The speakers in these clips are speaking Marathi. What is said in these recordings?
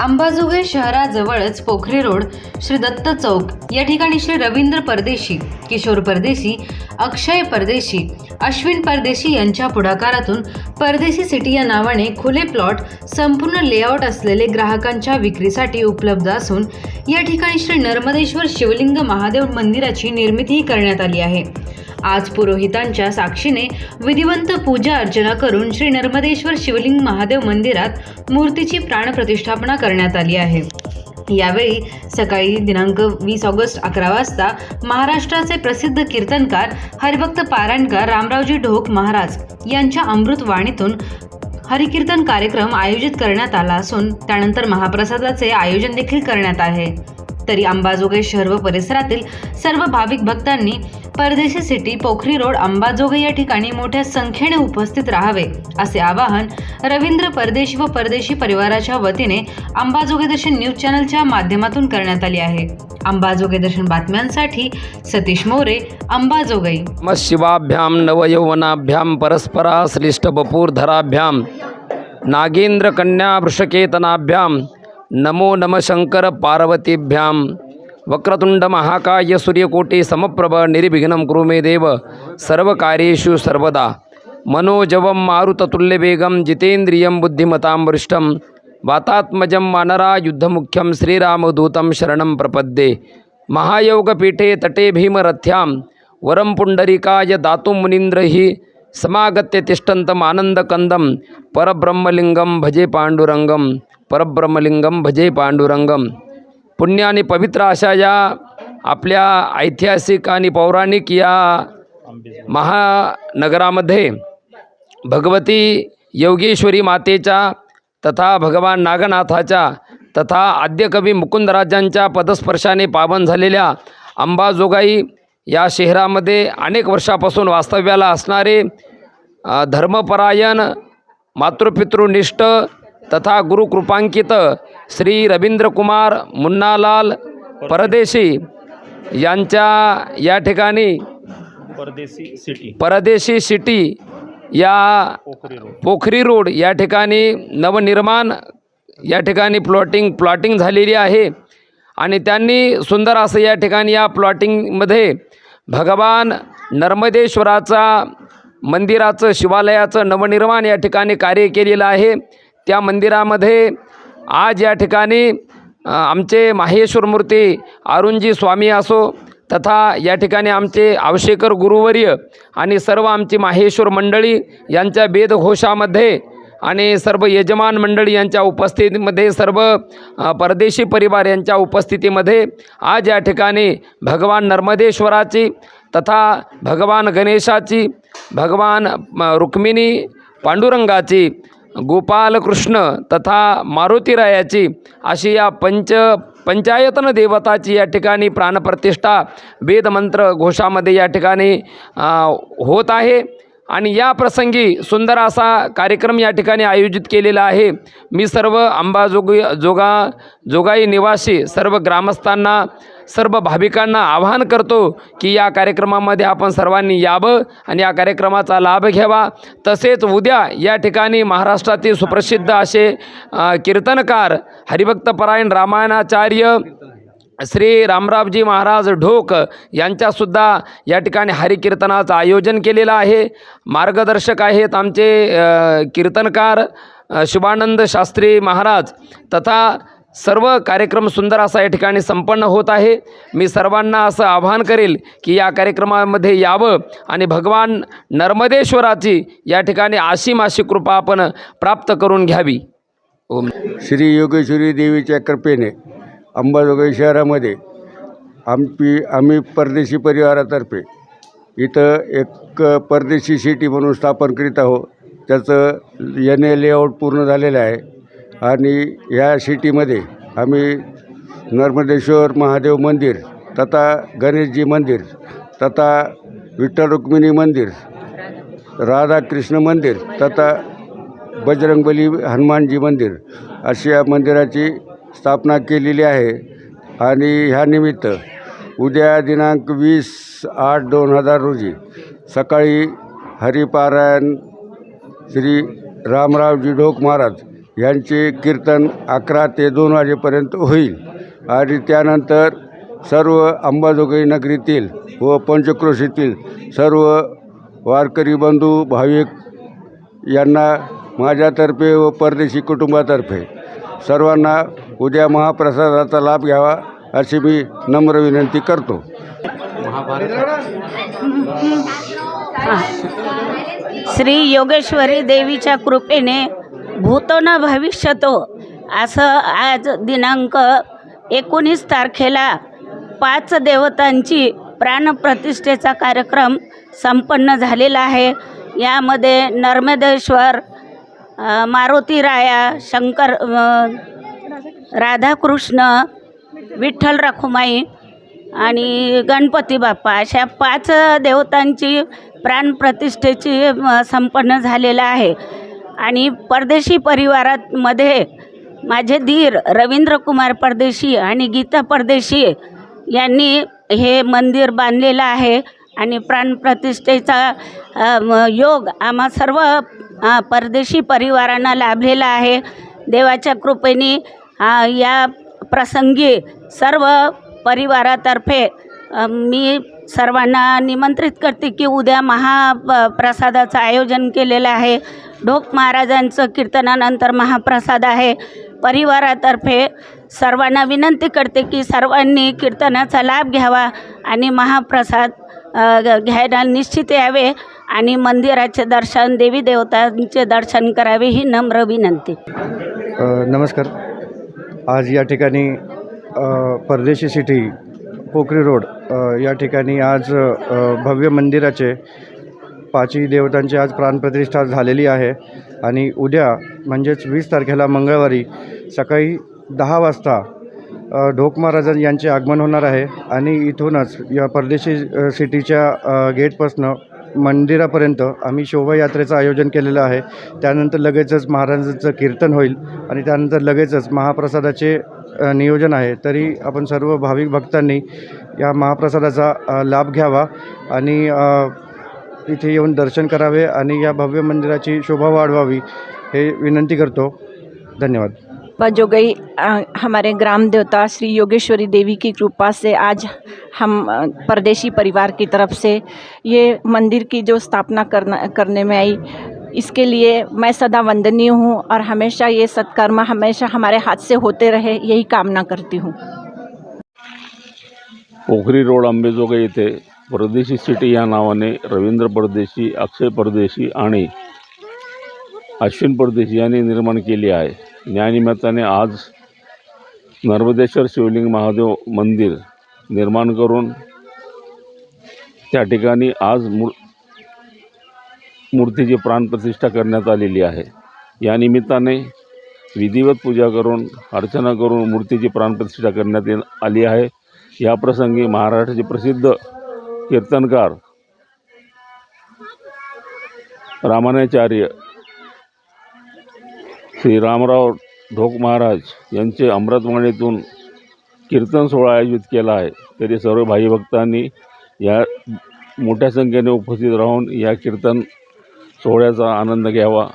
अंबाजोगाई शहराजवळच पोखरी रोड श्री दत्त चौक. या ठिकाणी श्री रवींद्र परदेशी किशोर परदेशी अक्षय परदेशी अश्विन परदेशी यांच्या पुढाकारातून परदेशी सिटी या नावाने खुले प्लॉट संपूर्ण लेआउट असलेले ग्राहकांच्या विक्रीसाठी उपलब्ध असून या ठिकाणी श्री नर्मदेश्वर शिवलिंग महादेव मंदिराची निर्मितीही करण्यात आली आहे. आज पुरोहितांच्या साक्षीने विधिवंत पूजा अर्चना करून श्री नर्मदेश्वर शिवलिंग महादेव मंदिरात मूर्तीची प्राणप्रतिष्ठापना करण्यात आली आहे. यावेळी सकाळी दिनांक वीस ऑगस्ट अकरा वाजता महाराष्ट्राचे प्रसिद्ध कीर्तनकार हरिभक्त पारायणकार रामरावजी ढोक महाराज यांच्या अमृतवाणीतून हरिकीर्तन कार्यक्रम आयोजित करण्यात आला असून त्यानंतर महाप्रसादाचे आयोजन देखील करण्यात आहे. तरी अंबाजोगाई शहर व परिसरातील सर्व भाविक भक्तांनी परदेशी सिटी पोखरी रोड अंबाजोगाई या ठिकाणी मोठ्या संख्येने उपस्थित राहावे असे आवाहन रवींद्र परदेशी व परदेशी परिवाराच्या वतीने अंबाजोगाई दर्शन न्यूज चॅनलच्या माध्यमातून करण्यात आली आहे. अंबाजोगाई दर्शन बातम्यांसाठी सतीश मोरे अंबाजोगाई. नमः शिवाभ्यां नवयौवनाभ्यां परस्परा कन्या वृषकेतनाभ्याम नमो नम वक्रतुंड महाकाय सूर्यकोटी समप्रभ निर्विघ्नं कुरु मे देव। सर्वकार्येषु सर्वदा। मनोजवं मारुततुल्यवेगं जितेन्द्रियं बुद्धिमतां वृष्टं वातात्मजं वानरा युद्धमुख्यं श्रीरामदूतं शरणं प्रपद्ये। महायोगपीठे तटे भीमरथ्यां। वरं पुण्डरिकाय दातुं मुनीन्द्रैः। समागत्य तिष्ठन्तम् आनन्दकन्दं। परब्रह्मलिङ्गं भजे पाण्डुरङ्गं। परब्रह्मलिङ्गं भजे पाण्डुरङ्गम्। पुण्य आणि पवित्र अशा या आपल्या ऐतिहासिक आणि पौराणिक या महानगरामध्ये भगवती योगेश्वरी मातेच्या तथा भगवान नागनाथाच्या तथा आद्यकवी मुकुंदराजांच्या पदस्पर्शाने पावन झालेल्या अंबाजोगाई या शहरामध्ये अनेक वर्षापासून वास्तव्याला असणारे धर्मपरायण मातृपितृनिष्ठ तथा गुरुकृपांकित श्री रवींद्रकुमार मुन्नालाल परदेशी यांच्या या ठिकाणी परदेसी सिटी. परदेशी सिटी या पोखरी रोड. पोखरी रोड या ठिकाणी नवनिर्माण या ठिकाणी प्लॉटिंग प्लॉटिंग झालेली आहे. आणि त्यांनी सुंदर असं या ठिकाणी या प्लॉटिंगमध्ये भगवान नर्मदेश्वराचा मंदिराचं शिवालयाचं नवनिर्माण या ठिकाणी कार्य केलेलं आहे. त्या मंदिरामध्ये आज या ठिकाणी आमचे माहेश्वर मूर्ती अरुणजी स्वामी असो तथा या ठिकाणी आमचे आवशेकर गुरुवर्य आणि सर्व आमची माहेश्वर मंडळी यांच्या वेदघोषामध्ये आणि सर्व यजमान मंडळी यांच्या उपस्थितीमध्ये सर्व परदेशी परिवार यांच्या उपस्थितीमध्ये आज या ठिकाणी भगवान नर्मदेश्वराची तथा भगवान गणेशाची भगवान म, रुक्मिणी पांडुरंगाची गोपालकृष्ण तथा मारुतीरायाची अशी या पंच पंचायतन देवताची या ठिकाणी प्राणप्रतिष्ठा वेदमंत्र घोषामध्ये या ठिकाणी होत आहे. आणि या प्रसंगी सुंदर असा कार्यक्रम या ठिकाणी आयोजित केलेला आहे. मी सर्व अंबाजोगी जोगा जोगाई निवासी सर्व ग्रामस्थांना सर्व भाविकांना आवाहन करतो की या कार्यक्रमामध्ये आपण सर्वांनी यावं आणि या कार्यक्रमाचा लाभ घ्यावा. तसेच उद्या या ठिकाणी महाराष्ट्रातील सुप्रसिद्ध असे कीर्तनकार हरिभक्तपरायण रामायणाचार्य श्री रामरावजी महाराज ढोक यांच्यासुद्धा या ठिकाणी हरिकीर्तनाचं आयोजन केलेलं आहे. मार्गदर्शक आहेत आमचे कीर्तनकार शुभानंद शास्त्री महाराज तथा सर्व कार्यक्रम सुंदर असा या ठिकाणी संपन्न होत आहे. मी सर्वांना असं आवाहन करेल की या कार्यक्रमामध्ये यावं आणि भगवान नर्मदेश्वराची या ठिकाणी आशीम अशी कृपा आपण प्राप्त करून घ्यावी. ओम. श्री योगेश्वरी देवीच्या कृपेने अंबाजोगाई शहरामध्ये आमची आम्ही परदेशी परिवारातर्फे इथं एक परदेशी सिटी म्हणून स्थापन करीत आहोत. त्याचं एन ए लेआउट पूर्ण झालेलं आहे. आणि ह्या सिटीमध्ये आम्ही नर्मदेश्वर महादेव मंदिर तथा गणेशजी मंदिर तथा विठ्ठल रुक्मिणी मंदिर राधाकृष्ण मंदिर तथा बजरंगबली हनुमानजी मंदिर अशी या मंदिराची स्थापना केलेली आहे. आणि ह्यानिमित्त उद्या दिनांक वीस आठ दोन हजार रोजी सकाळी हरिपारायण श्री रामरावजी ढोक महाराज यांचे कीर्तन अकरा ते दोन वाजेपर्यंत होईल. आणि त्यानंतर सर्व अंबाजोगाई नगरीतील व पंचक्रोशीतील सर्व वारकरी बंधू भाविक यांना माझ्यातर्फे व परदेशी कुटुंबातर्फे सर्वांना उद्या महाप्रसादाचा लाभ घ्यावा अशी मी नम्र विनंती करतो. श्री योगेश्वरी देवीच्या कृपेने भूतो न भविष्यतो. असं आज दिनांक एकोणीस तारखेला पाच देवतांची प्राणप्रतिष्ठेचा कार्यक्रम संपन्न झालेला आहे. यामध्ये नर्मदेश्वर मारुती राया शंकर राधाकृष्ण विठ्ठल रखुमाई आणि गणपती बाप्पा अशा पाच देवतांची प्राणप्रतिष्ठेची संपन्न झालेलं आहे. आणि परदेशी परिवारामध्ये माझे धीर रवींद्र कुमार परदेशी आणि गीता परदेशी यांनी हे मंदिर बांधलेलं आहे आणि प्राणप्रतिष्ठेचा योग आम्हा सर्व परदेशी परिवारांना लाभलेला आहे. देवाच्या कृपेने या प्रसंगी सर्व परिवारातर्फे मी सर्वांना निमंत्रित करते की उद्या महाप्रसादाचं आयोजन केलेलं आहे. ढोक महाराजांचं कीर्तनानंतर महाप्रसाद आहे. परिवारातर्फे सर्वांना विनंती करते की सर्वांनी कीर्तनाचा लाभ घ्यावा आणि महाप्रसाद घ्यायला निश्चित यावे आणि मंदिराचे दर्शन देवी देवतांचे दर्शन करावे ही नम्र विनंती. नमस्कार. आज या ठिकाणी परदेशी सिटी पोखरी रोड या ठिकाणी आज भव्य मंदिराचे पाचही देवतांची आज प्राणप्रतिष्ठा झालेली आहे. आणि उद्या म्हणजेच वीस तारखेला मंगळवारी सकाळी दहा वाजता ढोक महाराज यांचे आगमन होणार आहे. आणि इथूनच या परदेशी सिटीच्या गेटपासनं मंदिरापर्यंत आम्ही शोभायात्रेचं आयोजन केलेलं आहे. त्यानंतर लगेचच महाराजांचं कीर्तन होईल आणि त्यानंतर लगेचच महाप्रसादाचे नियोजन आहे. तरी आपण सर्व भाविक भक्तांनी या महाप्रसादाचा लाभ घ्यावा आणि इथे येऊन दर्शन करावे आणि या भव्य मंदिराची शोभा वाढवावी हे विनंती करतो. धन्यवाद. जो गई हमारे ग्राम देवता श्री योगेश्वरी देवी की कृपा से आज हम परदेशी परिवार की तरफ़ से ये मंदिर की जो स्थापना करना करने में आई इसके लिए मैं सदा वंदनीय हूँ और हमेशा ये सत्कर्म हमेशा हमारे हाथ से होते रहे यही कामना करती हूँ। पोखरी रोड अंबेजोगाई येथे परदेशी सिटी या नावाने रवींद्र परदेशी अक्षय परदेशी आणि अश्विन परदेशी यांनी निर्माण केली आहे. यानिमित्ताने आज नर्मदेश्वर शिवलिंग महादेव मंदिर निर्माण करून त्या ठिकाणी आज मूर मूर्तीची प्राणप्रतिष्ठा करण्यात आलेली आहे. या निमित्ताने विधिवत पूजा करून अर्चना करून मूर्तीची प्राणप्रतिष्ठा करण्यात आली आहे. याप्रसंगी महाराष्ट्राचे प्रसिद्ध कीर्तनकार रामानाचार्य श्री रामराव ढोक महाराज यांचे अमृतवाणीतून कीर्तन सोहळा आयोजित केला आहे. तरी सर्व भाई भक्तांनी या मोठ्या संख्येने उपस्थित राहून या कीर्तन सोहळ्याचा आनंद घ्यावा.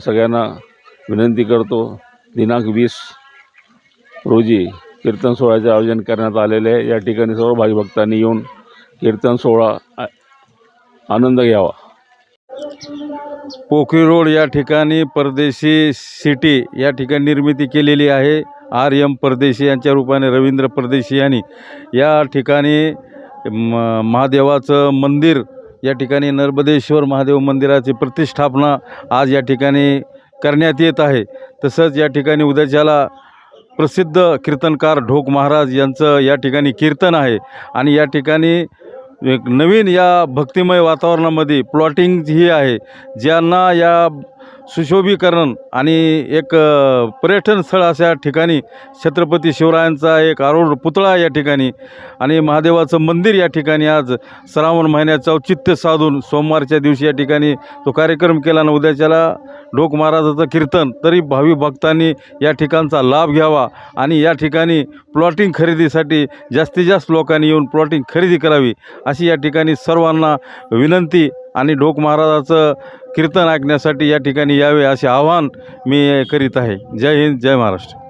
सगळ्यांना विनंती करतो दिनांक वीस रोजी कीर्तन सोहळ्याचे आयोजन करण्यात आलेले आहे. या ठिकाणी सर्व भाई भक्तांनी येऊन कीर्तन सोहळा आनंद घ्यावा. पोखरी रोड या ठिकाणी परदेशी सिटी या ठिकाणी निर्मिती केलेली आहे. आर एम परदेशी यांच्या रूपाने रवींद्र परदेशी यांनी या ठिकाणी म महादेवाचं मंदिर या ठिकाणी नर्मदेश्वर महादेव मंदिराची प्रतिष्ठापना आज या ठिकाणी करण्यात येत आहे. तसंच या ठिकाणी उद्याच्याला प्रसिद्ध कीर्तनकार ढोक महाराज यांचं या ठिकाणी कीर्तन आहे. आणि या ठिकाणी एक नवीन या भक्तिमय वातावरणामध्ये प्लॉटिंग ही आहे. ज्यांना या सुशोभीकरण आणि एक पर्यटन स्थळ अशा ठिकाणी छत्रपती शिवरायांचा एक आरूढ पुतळा या ठिकाणी आणि महादेवाचं मंदिर या ठिकाणी आज श्रावण महिन्याचं औचित्य साधून सोमवारच्या दिवशी या ठिकाणी तो कार्यक्रम केला आणि उद्याच्याला ढोक महाराजाचं कीर्तन तरी भावी भक्तांनी या ठिकाणचा लाभ घ्यावा आणि या ठिकाणी प्लॉटिंग खरेदीसाठी जास्तीत जास्त लोकांनी येऊन प्लॉटिंग खरेदी करावी अशी या ठिकाणी सर्वांना विनंती आणि ढोक महाराजाचं कीर्तन ऐकण्यासाठी या ठिकाणी यावे असे आवाहन मी करीत आहे. जय हिंद जय महाराष्ट्र.